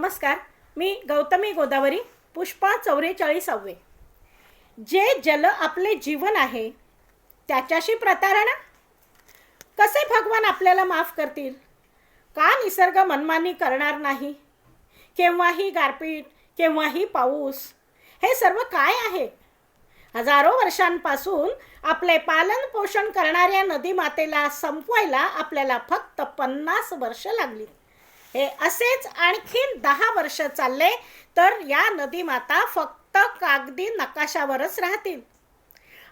नमस्कार. मी गौतमी गोदावरी पुष्पा चौवेचाळीसावे जे जल आपले जीवन आहे त्याच्याशी प्रतारणा? कसे भगवान आपल्याला माफ करतील? का निसर्ग मनमानी करणार नाही? केव्हाही गारपीट केव्हाही पाऊस हे सर्व काय आहे? हजारो वर्षांपासून आपले पालन पोषण करणाऱ्या नदी मातेला संपवायला आपल्याला फक्त पन्नास वर्ष लागली. हे असेच आणखीन दहा वर्ष चालले तर या नदी माता फक्त कागदी नकाशावरच राहतील.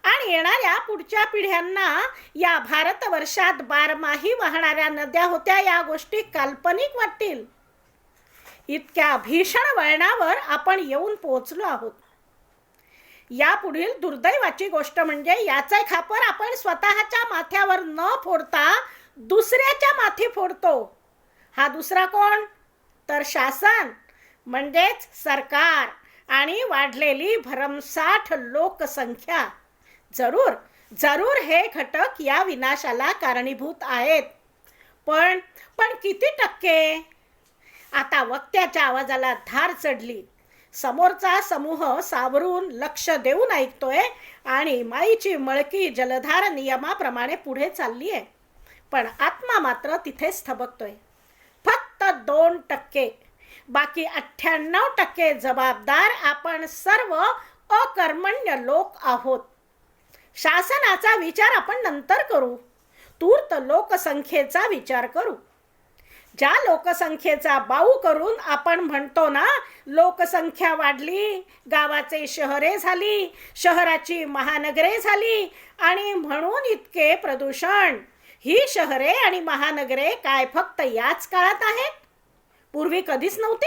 आणि येणाऱ्या पुढच्या पिढ्यांना या भारतवर्षात बारमाही वाहणाऱ्या नद्या होत्या या गोष्टी काल्पनिक वाटतील. इतक्या भीषण वळणावर आपण येऊन पोहोचलो आहोत. यापुढील दुर्दैवाची गोष्ट म्हणजे याचे खापर आपण स्वतःच्या माथ्यावर न फोडता दुसऱ्याच्या माथी फोडतो. हा दुसरा कोण? तर शासन म्हणजेच सरकार आणि वाढलेली भरमसाठ लोकसंख्या. जरूर जरूर हे घटक या विनाशाला कारणीभूत आहेत. पण पण किती टक्के? आता वक्त्याच्या आवाजाला धार चढली. समोरचा समूह सावरून लक्ष देऊन ऐकतोय आणि माईची मळकी जलधार नियमाप्रमाणे पुढे चालली आहे पण आत्मा मात्र तिथेच थबकतोय. दोन टक्के. बाकी अठ्ठ्याण्णव टक्के जबाबदार आपण सर्व अकर्मण्य लोक आहोत. शासनाचा विचार आपण नंतर करू. तूर्त लोकसंख्येचा विचार करू. ज्या लोकसंख्येचा बाऊ करून आपण म्हणतो ना लोकसंख्या वाढली गावाचे शहरे झाली शहराची महानगरे झाली आणि म्हणून इतके प्रदूषण. ही शहरे आणि महानगरे काय फक्त याच काळात आहेत? पूर्वी कधीच नव्हती.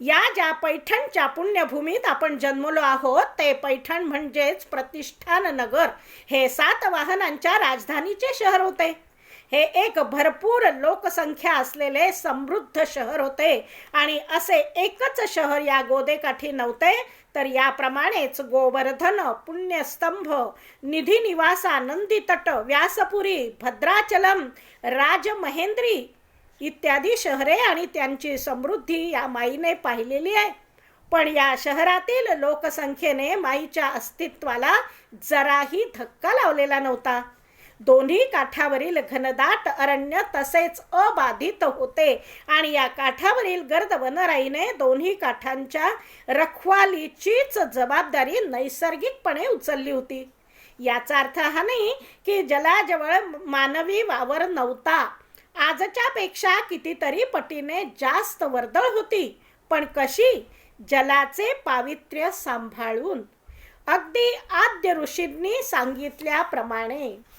या ज्या पैठणच्या पुण्यभूमीत आपण जन्मलो आहोत ते पैठण म्हणजेच प्रतिष्ठान नगर. हे सात वाहनांच्या राजधानीचे शहर होते. हे एक भरपूर लोकसंख्या असलेले समृद्ध शहर होते आणि असे एकच शहर या गोदेकाठी नव्हते तर याप्रमाणेच गोवर्धन पुण्यस्तंभ निधी निवासा तट व्यासपुरी भद्राचलम राजमहेंद्री इत्यादी शहरे आणि त्यांची समृद्धी या माईने पाहिलेली आहे. पण या शहरातील लोकसंख्येने माईच्या अस्तित्वाला जराही धक्का लावलेला नव्हता. दोन्ही काठावरील घनदाट अरण्य तसेच अबाधित होते. आणि या काठावरील गर्द वनराईने दोन्ही काठांच्या रखवालीचीच जबाबदारी नैसर्गिकपणे उचलली होती. याचा अर्थ हा नाही की जलाजवळ मानवी वावर नव्हता. आजच्या पेक्षा कितीतरी पटीने जास्त वर्दळ होती. पण कशी? जलाचे पावित्र्य सांभाळून. अगदी आद्य ऋषींनी सांगितल्याप्रमाणे.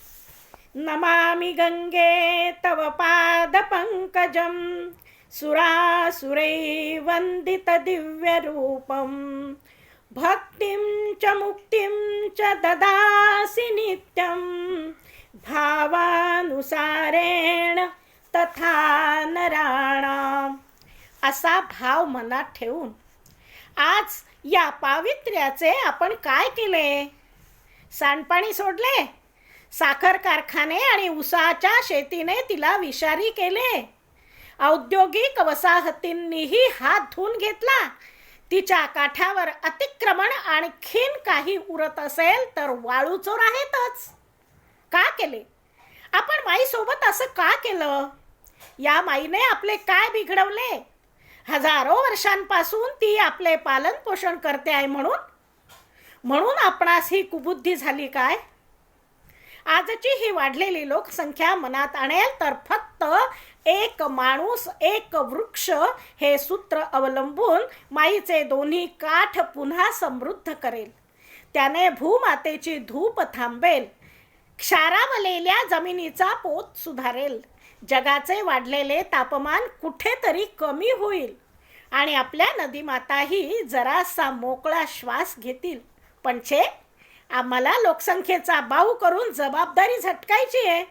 नमामि गंगे तव पादपङ्कजं सुरासुरै वन्दितदिव्यरूपं भक्तिं च मुक्तिं च ददासि नित्यं भावानुसारेण तथा नराणाम। असा भाव मनात ठेवून आज या पावित्र्याचे आपण काय केले? सांडपाणी सोडले? साखर कारखाने आणि उसाच्या शेतीने तिला विषारी केले. औद्योगिक वसाहतींनीही हात धुवून घेतला. तिच्या काठावर अतिक्रमण आणखीन काही उरत असेल तर वाळू चोर आहेतच. का केले? आपण माईसोबत असं का केलं? या माईने आपले काय बिघडवले? हजारो वर्षांपासून ती आपले पालन पोषण करते आहे म्हणून? म्हणून आपणास ही कुबुद्धी झाली काय? आजची ही वाढलेली लोकसंख्या मनात आणेल तर फक्त एक माणूस एक वृक्ष हे सूत्र अवलंबून माईचे दोन्ही काठ पुन्हा समृद्ध करेल. त्याने भूमातेची धूप थांबेल क्षारावलेल्या जमिनीचा पोत सुधारेल. जगाचे वाढलेले तापमान कुठेतरी कमी होईल आणि आपल्या नदीमाताही जरासा मोकळा श्वास घेतील. पण छे आम्हाला लोकसंख्येचा बाऊ करून जबाबदारी झटकायची आहे.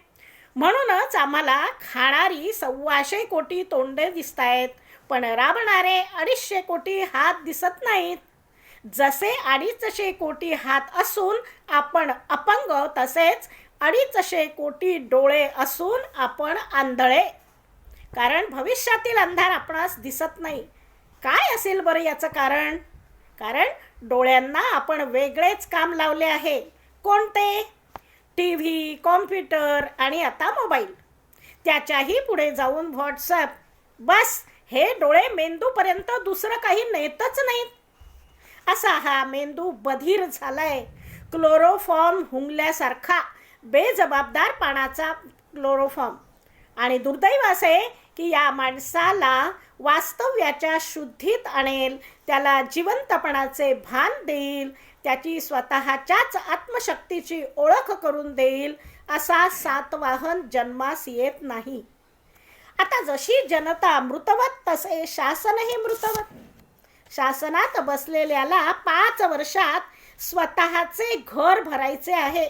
म्हणूनच आम्हाला खाणारी सव्वाशे कोटी तोंडे दिसत आहेत पण राबणारे अडीचशे कोटी हात दिसत नाहीत. जसे अडीचशे कोटी हात असून आपण अपंग तसेच अडीचशे कोटी डोळे असून आपण आंधळे. कारण भविष्यातील अंधार आपणास दिसत नाही. काय असेल बरं याचं कारण? कारण डोळ्यांना आपण वेगळेच काम लावले आहे. कोणते? टी व्ही कॉम्प्युटर आणि आता मोबाईल. त्याच्याही पुढे जाऊन व्हॉट्सअप. बस हे डोळे मेंदूपर्यंत दुसरं काही नेतच नाहीत. असा हा मेंदू बधीर झालाय. क्लोरोफॉर्म हुंगल्यासारखा बेजबाबदार पानाचा क्लोरोफॉर्म. आणि दुर्दैव असे की या माणसाला वास्तव्याच्या शुद्धीत आणेल त्याला जिवंतपणाचे भान देईल त्याची स्वतःच्याच आत्मशक्तीची ओळख करून देईल असा सातवाहन जन्मास येत नाही. आता जशी जनता मृतवत तसे शासनही मृतवत. शासनात बसलेल्याला पाच वर्षात स्वतःचे घर भरायचे आहे.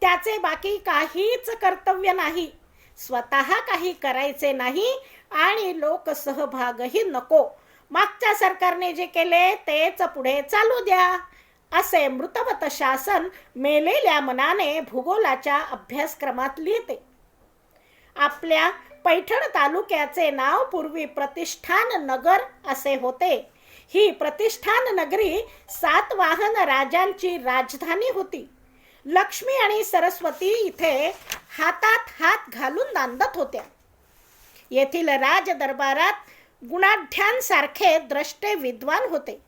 त्याचे बाकी काहीच कर्तव्य नाही. स्वतः काही करायचे नाही आणि लोकसहभागही नको. मागच्या सरकारने जे केले तेच पुढे चालू द्या असे मृतवत शासन मेलेल्या मनाने भूगोलाच्या अभ्यासक्रमात लिहिते. आपल्या पैठण तालुक्याचे नाव पूर्वी प्रतिष्ठान नगर असे होते. ही प्रतिष्ठान नगरी सातवाहन राजांची राजधानी होती. लक्ष्मी आणि सरस्वती इथे हातात हात घालून नांदत होत्या. येथील राज दरबारात गुणाढ्यांसारखे द्रष्टे विद्वान होते.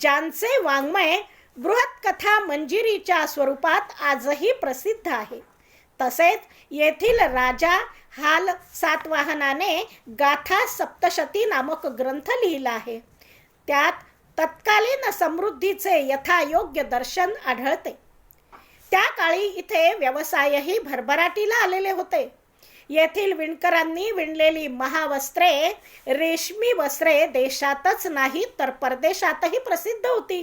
ज्यांचे वाङ्मय बृहत्कथा मंजिरीच्या स्वरूपात आजही प्रसिद्ध आहे. तसेच येथील राजा हाल सातवाहनाने गाथा सप्तशती नामक ग्रंथ लिहिला आहे. त्यात तत्कालीन समृद्धीचे यथायोग्य दर्शन आढळते. त्या काळी इथे व्यवसायही भरभराटीला आलेले होते. येथील विणकरांनी विणलेली महावस्त्रे रेशमी वस्त्रे देशातच नाही तर परदेशातही प्रसिद्ध होती.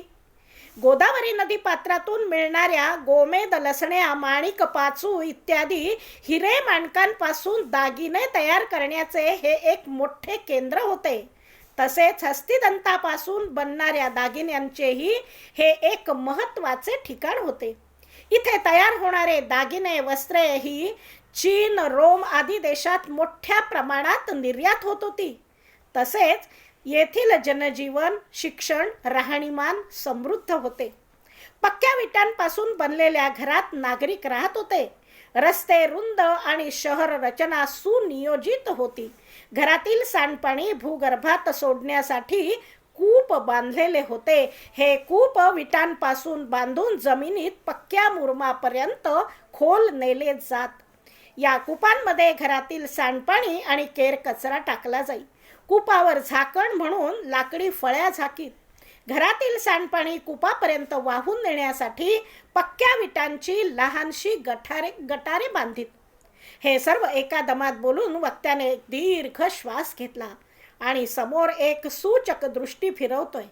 गोदावरी नदी पात्रातून मिळणाऱ्या गोमेद लसण्या माणिक पाचू इत्यादी हिरे माणकांपासून दागिने तयार करण्याचे हे एक मोठे केंद्र होते. तसेच हस्तिदंतापासून बनणाऱ्या दागिन्यांचेही हे एक महत्त्वाचे ठिकाण होते. इथे तयार होणारे दागिने वस्त्रे ही चीन रोम आदी देशात मोठ्या प्रमाणात निर्यात होत होती. तसेच येथील जनजीवन शिक्षण राहणीमान समृद्ध होते. पक्क्या विटांपासून बनलेल्या घरात नागरिक राहत होते. रस्ते रुंद आणि शहर रचना सुनियोजित होती. घरातील सांडपाणी भूगर्भात सोडण्यासाठी कूप बांधलेले होते. हे कूप विटांपासून बांधून जमिनीत पक्क्या मुरमापर्यंत खोल नेले जात. या कुपांमध्ये घरातील सांडपाणी आणि केर कचरा टाकला जाई. कुपावर झाकण म्हणून लाकडी फळ्या झाकीत. घरातील सांडपाणी कुपापर्यंत वाहून नेण्यासाठी पक्क्या विटांची लहानशी गठारे गटारे बांधित. हे सर्व एका दमात बोलून वक्त्याने दीर्घ श्वास घेतला. आणि समोर एक सूचक दृष्टी फिरवतोय.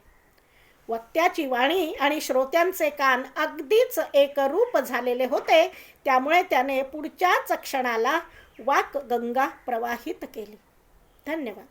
वक्त्याची वाणी आणि श्रोत्यांचे कान अगदीच एकरूप झालेले होते त्यामुळे त्याने पुढच्याच क्षणाला वाक गंगा प्रवाहित केली. धन्यवाद.